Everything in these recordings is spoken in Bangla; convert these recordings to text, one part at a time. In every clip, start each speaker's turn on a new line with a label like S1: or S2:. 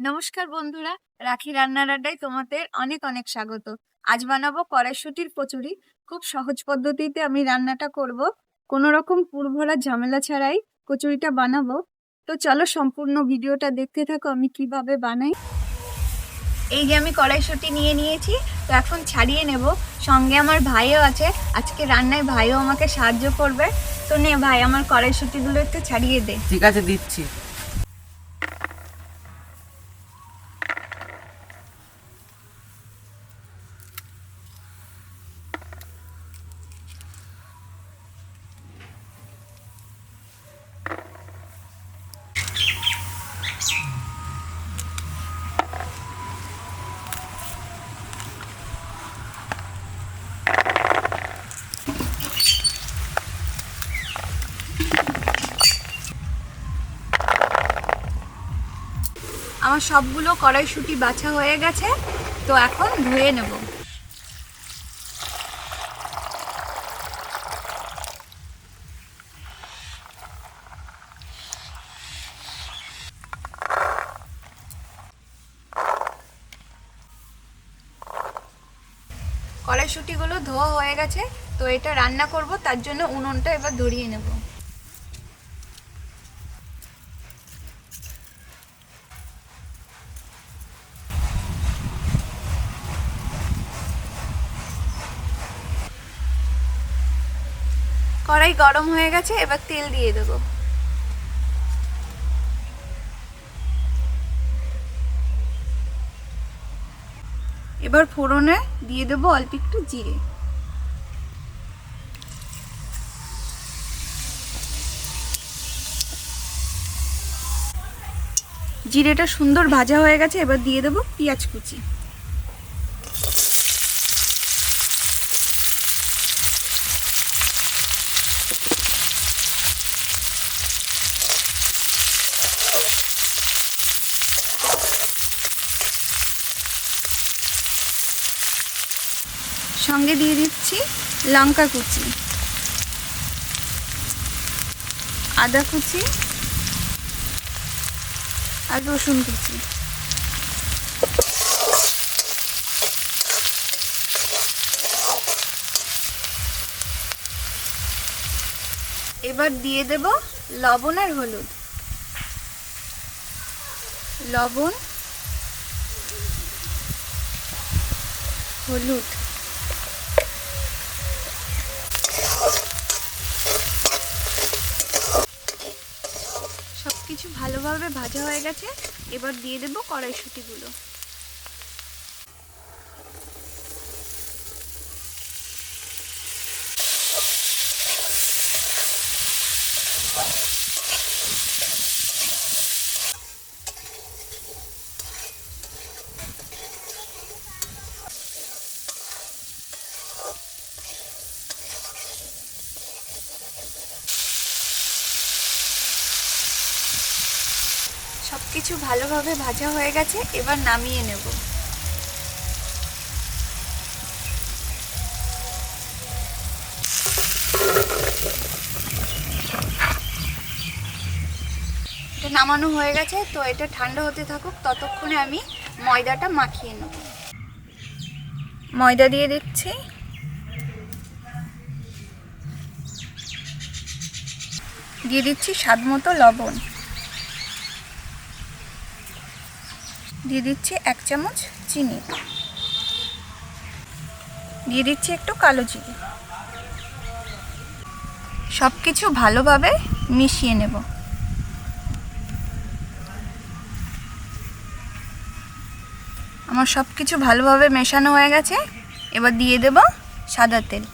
S1: নমস্কার বন্ধুরা, রাখি রান্নার আড্ডায় তোমাদের অনেক অনেক স্বাগত। আজ বানাবো কড়াইশুটির কচুরি। খুব সহজ পদ্ধতিতে আমি রান্নাটা করব। কোনো রকম পুরভরা ঝামেলা ছাড়াই কচুরিটা বানাবো। তো চলো সম্পূর্ণ ভিডিওটা দেখতে থাকো আমি কীভাবে বানাই। এই যে আমি কড়াইশুটি নিয়ে নিয়েছি, তো এখন ছাড়িয়ে নেব। সঙ্গে আমার ভাইও আছে। আজকে রান্নায় ভাইও আমাকে সাহায্য করবে। তো নে ভাই, আমার কড়াইশুটিগুলো একটু ছাড়িয়ে দে।
S2: ঠিক আছে, দিচ্ছি।
S1: আমার সবগুলো কড়াইশুটি বাছা হয়ে গেছে, তো এখন ধুয়ে নেব। কড়াইশুটিগুলো ধোয়া হয়ে গেছে, তো এটা রান্না করব, তার জন্য উনুনটা এবার ধরিয়ে নেব। কড়াই গরম হয়ে গেছে, এবার তেল দিয়ে দেবো। এবার ফোড়নে দিয়ে দেবো অল্প একটু জিরে। জিরেটা সুন্দর ভাজা হয়ে গেছে, এবার দিয়ে দেবো পেঁয়াজ কুচি। সঙ্গে দিয়ে দিচ্ছি লঙ্কা কুচি। আদা কুচি আর রসুন কুচি। এবার দিয়ে দেব লবণ আর হলুদ। লবণ, হলুদ। কিছু ভালোভাবে ভাজা হয়ে গেছে এবার দিয়ে দেবো কড়াইশুটিগুলো। সব কিছু ভালোভাবে ভাজা হয়ে গেছে, এবার নামিয়ে নেব। এটা নামানো হয়ে গেছে, তো এটা ঠান্ডা হতে থাকুক, ততক্ষণে আমি ময়দাটা মাখিয়ে নেব। ময়দা দিয়ে দিচ্ছি। দিয়ে দিচ্ছি স্বাদ মতো লবণ। দিয়ে দিচ্ছি এক চামচ চিনি। দিয়ে দিচ্ছি একটু কালো জিরে সব কিছু ভালোভাবে মিশিয়ে নেব। আমার সব কিছু ভালোভাবে মেশানো হয়ে গেছে। এবার দিয়ে দেব সাদা তেল।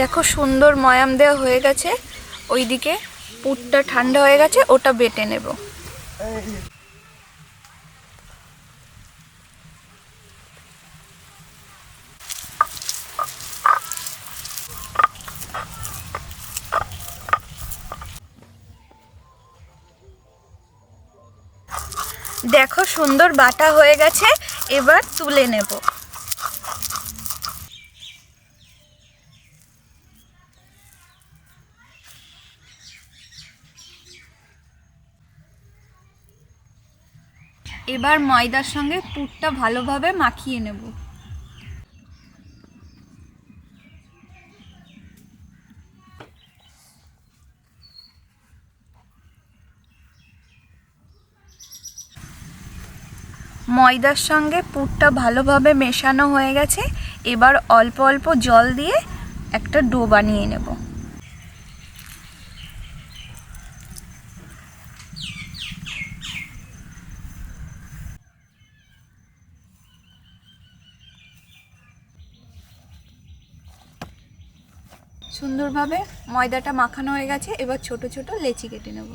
S1: দেখো সুন্দর ময়াম দেওয়া হয়ে গেছে। ওইদিকে পুটটা ঠান্ডা হয়ে গেছে, ওটা বেটে নেব। দেখো সুন্দর বাটা হয়ে গেছে, এবার তুলে নেব। এবার ময়দার সঙ্গে পুরটা ভালোভাবে মাখিয়ে নেব। ময়দার সঙ্গে পুরটা ভালোভাবে মেশানো হয়ে গেছে। এবার অল্প অল্প জল দিয়ে একটা ডো বানিয়ে নেব। সুন্দরভাবে ময়দাটা মাখানো হয়ে গেছে। এবার ছোট ছোট লেচি কেটে নেব।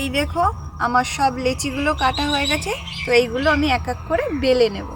S1: এই দেখো, আমার সব লেচিগুলো কাটা হয়ে গেছে। তো এইগুলো আমি এক এক করে বেলে নেব।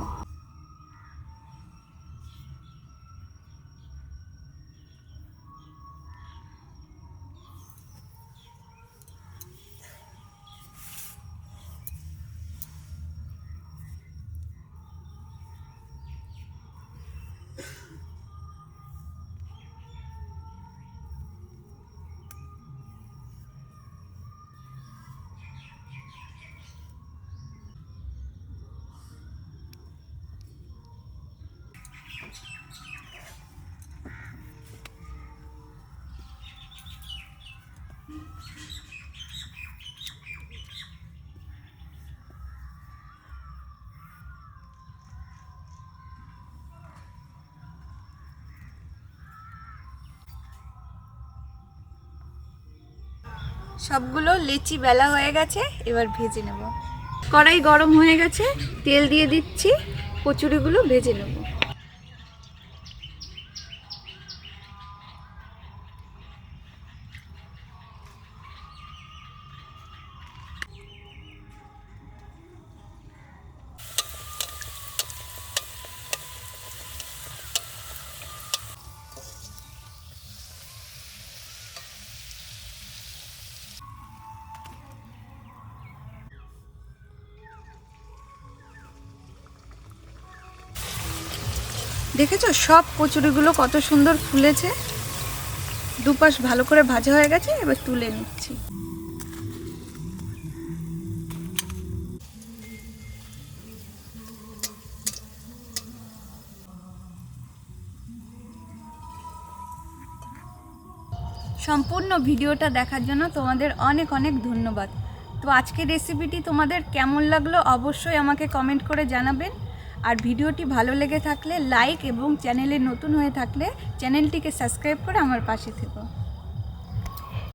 S1: সবগুলো লেচি বেলা হয়ে গেছে, এবার ভেজে নেব। কড়াই গরম হয়ে গেছে, তেল দিয়ে দিচ্ছি, কচুরিগুলো ভেজে নেব। দেখেছ? সব কচুরিগুলো কত সুন্দর ফুলেছে। দুপাশ ভালো করে ভাজা হয়ে গেছে, এবার তুলে নিচ্ছি। সম্পূর্ণ ভিডিওটা দেখার জন্য তোমাদের অনেক অনেক ধন্যবাদ। তো আজকের রেসিপিটি তোমাদের কেমন লাগল অবশ্যই আমাকে কমেন্ট করে জানাবেন। আর ভিডিওটি ভালো লেগে থাকলে লাইক এবং চ্যানেলে নতুন হয়ে থাকলে চ্যানেলটিকে সাবস্ক্রাইব করে আমার পাশে থেকো।